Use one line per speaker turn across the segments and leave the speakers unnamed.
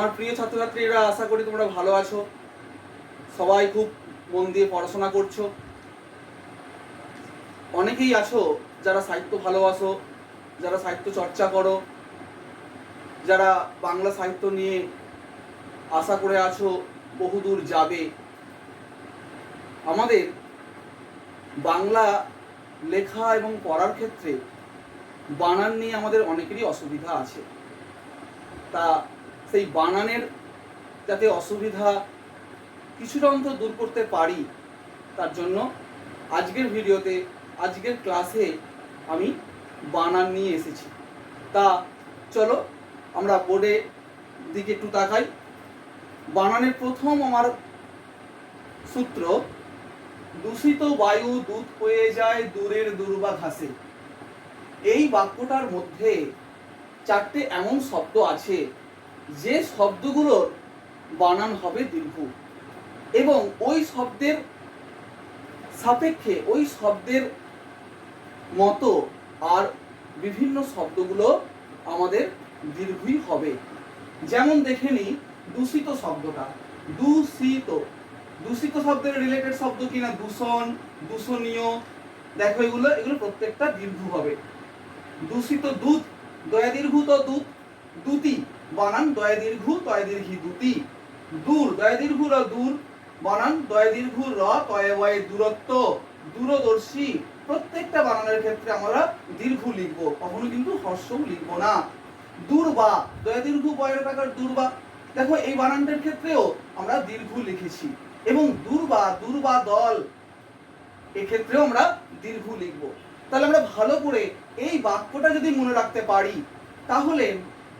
আমার প্রিয় ছাত্রছাত্রীরা, আশা করি তোমরা ভালো আছো। সবাই খুব মন দিয়ে পড়াশোনা করছ। অনেকেই আছো যারা সাহিত্য ভালোবাসো, যারা সাহিত্য চর্চা করো, যারা বাংলা সাহিত্য নিয়ে আশা করে আছো বহুদূর যাবে। আমাদের বাংলা লেখা এবং পড়ার ক্ষেত্রে বানান নিয়ে আমাদের অনেকেরই অসুবিধা আছে। তা সেই বানানের যাতে অসুবিধা কিছুটা অন্তত দূর করতে পারি, তার জন্য আজকের ভিডিওতে, আজকের ক্লাসে আমি বানান নিয়ে এসেছি। তা চলো আমরা বোর্ডে দিকে একটু তাকাই। বানানের প্রথম আমার সূত্র, দূষিত বায়ু দুধ হয়ে যায় দূরের দুর্বা ঘাসে। এই বাক্যটার মধ্যে চারটে এমন শব্দ আছে যে শব্দগুলোর বানান হবে দীর্ঘ। এবং ওই শব্দের সাপেক্ষে ওই শব্দের মতো আর বিভিন্ন শব্দগুলো আমাদের দীর্ঘই হবে। যেমন দেখে নিই দূষিত শব্দটা। দূষিত। দূষিত শব্দের রিলেটেড শব্দ কিনা দূষণ, দূষণীয়। দেখো এগুলো এগুলো প্রত্যেকটা দীর্ঘ হবে। দূষিত দুধ, দয়া দীর্ঘ তো দুধ দুতি বানান দয়া দীর্ঘ, তয় দীর্ঘি দুটি দূর, দয়া দীর্ঘ র দূর। বানান দয়া দীর্ঘ র, তয় বয়ে দূরত্ব। দূরদর্শী, প্রত্যেকটা বানানের ক্ষেত্রে আমরা দীর্ঘ লিখব। কখনো কিন্তু হর্ষও লিখব না। দূর্বা দয়া দীর্ঘ বয়ের টাকার দূর্বা দেখো, এই বানানটার ক্ষেত্রেও আমরা দীর্ঘ লিখেছি। এবং দূর্বা দূর্বা দল, এক্ষেত্রেও আমরা দীর্ঘ লিখব। তাহলে আমরা ভালো করে এই বাক্যটা যদি মনে রাখতে পারি, তাহলে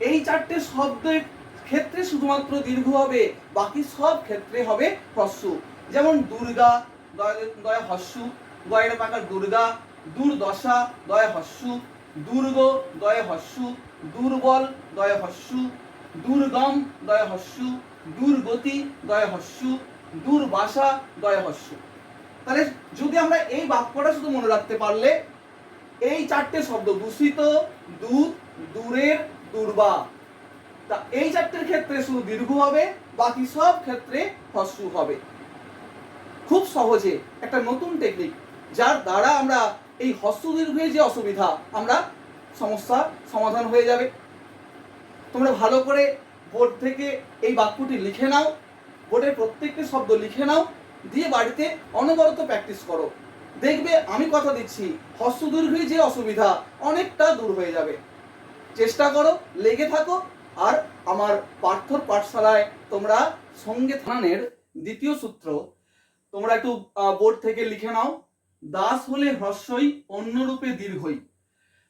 এই চারটে শব্দের ক্ষেত্রে শুধুমাত্র দীর্ঘ হবে, বাকি সব ক্ষেত্রে হবে হ্রস্ব। যেমন দুর্গা, দয়- হস্যু, গয়ের পাকার দুর্গা, দুর্দশা, দয় হস্যু, দুর্গ, দয় হস্যু, দুর্বল, দয় হস্যু, দুর্গম, দয় হস্যু, দুর্গতি, দয় হস্যু, দুর্বাসা, দয় হস্যু। তাহলে যদি আমরা এই বাক্যটা শুধু মনে রাখতে পারলে, এই চারটে শব্দ দূষিত, দুধ, দূরের দুর্বা তা এই চারটের ক্ষেত্রে শুধু দীর্ঘ হবে, বাকি সব ক্ষেত্রে হস্যু হবে। খুব সহজে একটা নতুন টেকনিক যার দ্বারা আমরা এই হস্য দীর্ঘের যে অসুবিধা, আমরা সমস্যা সমাধান হয়ে যাবে। তোমরা ভালো করে বোর্ড থেকে এই বাক্যটি লিখে নাও, বোর্ডের প্রত্যেকটি শব্দ লিখে নাও, দিয়ে বাড়িতে অনবরত প্র্যাকটিস করো। দেখবে আমি কথা দিচ্ছি, হস্য দীর্ঘের যে অসুবিধা অনেকটা দূর হয়ে যাবে। চেষ্টা করো, লেগে থাকো, আর আমার পার্থর পাঠশালায় তোমরা সঙ্গে থানের দ্বিতীয় সূত্র, তোমরা একটু বোর্ড থেকে লিখে নাও, দাস হলে হ্রস্বই অন্যরূপে দীর্ঘই।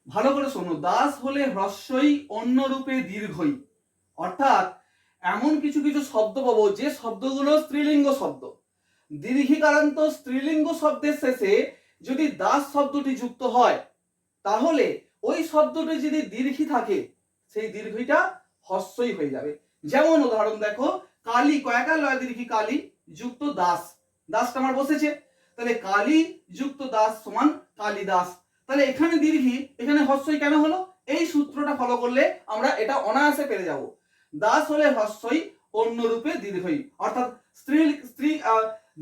ভালো করে শোনো, দাস হলে হ্রস্বই অন্য রূপে দীর্ঘই। অর্থাৎ, এমন কিছু কিছু শব্দ পাবো, যে শব্দগুলো স্ত্রীলিঙ্গ শব্দ। দীর্ঘিকারান্ত স্ত্রীলিঙ্গ শব্দের শেষে যদি দাস শব্দটি যুক্ত হয়, তাহলে ওই শব্দটি যদি দীর্ঘি থাকে, সেই দীর্ঘিটা হস্যই হয়ে যাবে। যেমন উদাহরণ দেখো, কালী কয়াকার লয় দীর্ঘি, কালী যুক্ত দাস। দাসটা আমার বসেছে। তাহলে কালী যুক্ত দাস সমান কালী দাস। তাহলে এখানে দীর্ঘি, এখানে হস্যই কেন হলো? এই সূত্রটা ফলো করলে আমরা এটা অনায়াসে পেরে যাব। দাস হলে হস্যই অন্য রূপে দীর্ঘই। অর্থাৎ স্ত্রী স্ত্রী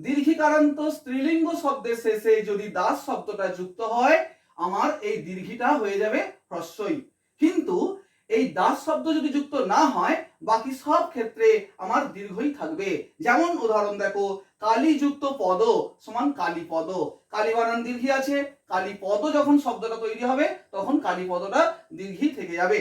দীর্ঘিকারান্ত স্ত্রীলিঙ্গ শব্দের শেষে যদি দাস শব্দটা যুক্ত হয় আমার এই দীর্ঘিটা হয়ে যাবে হ্রস্বই। কিন্তু এই দাস শব্দ যদি যুক্ত না হয়, বাকি সব ক্ষেত্রে আমার দীর্ঘই থাকবে। যেমন উদাহরণ দেখো কালী যুক্ত পদ সমান কালী পদ কালী বানান দীর্ঘি আছে কালী পদ যখন শব্দটা তৈরি হবে, তখন কালী পদটা দীর্ঘি থেকে যাবে।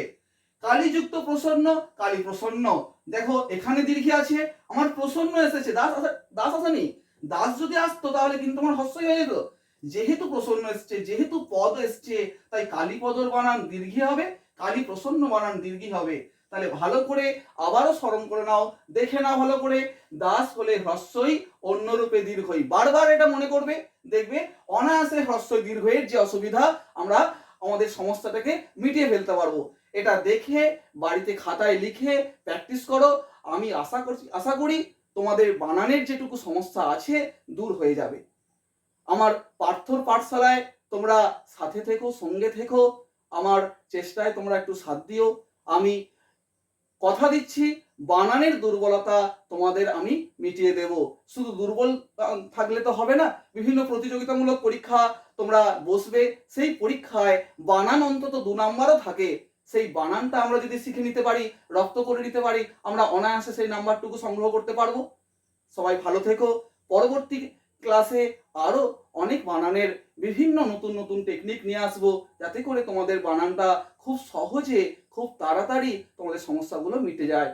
কালী যুক্ত প্রসন্ন কালী প্রসন্ন দেখো, এখানে দীর্ঘি আছে, আমার প্রসন্ন এসেছে। দাস দাস আসেনি দাস যদি আসতো, তাহলে কিন্তু আমার হস্যই হয়ে যেত। যেহেতু প্রসন্ন এসছে, যেহেতু পদ এসছে, তাই কালী পদর বানান দীর্ঘি হবে, কালী প্রসন্ন বানান দীর্ঘি হবে। তাহলে ভালো করে আবারও স্মরণ করে নাও, দেখে নাও ভালো করে, দাস হলে হ্রস্বই অন্যরূপে দীর্ঘই। বারবার এটা মনে করবে, দেখবে অনায়াসে হ্রস্বই দীর্ঘের যে অসুবিধা, আমরা আমাদের সমস্যাটাকে মিটিয়ে ফেলতে পারব। এটা দেখে, বাড়িতে খাতায় লিখে প্র্যাকটিস করো। আমি আশা করছি, আশা করি তোমাদের বানানের যেটুকু সমস্যা আছে, দূর হয়ে যাবে। আমার পার্থর পাঠশালায় তোমরা সাথে থেকো, সঙ্গে থেকো। আমার চেষ্টায় তোমরা একটু সাথ দিও। আমি কথা দিচ্ছি, বানানের দুর্বলতা তোমাদের আমি মিটিয়ে দেব। শুধু দুর্বল থাকলে তো হবে না। বিভিন্ন প্রতিযোগিতামূলক পরীক্ষা তোমরা বসবে। সেই পরীক্ষায় বানান অন্তত দু নাম্বারও থাকে। সেই বানানটা আমরা যদি শিখে নিতে পারি, রপ্ত করে নিতে পারি, আমরা অনায়াসে সেই নাম্বারটুকু সংগ্রহ করতে পারব। সবাই ভালো থেকো। পরবর্তী ক্লাসে আরও অনেক বানানের বিভিন্ন নতুন নতুন টেকনিক নিয়ে আসব, যাতে করে তোমাদের বানানটা খুব সহজে, খুব তাড়াতাড়ি তোমাদের সমস্যাগুলো মিটে যায়।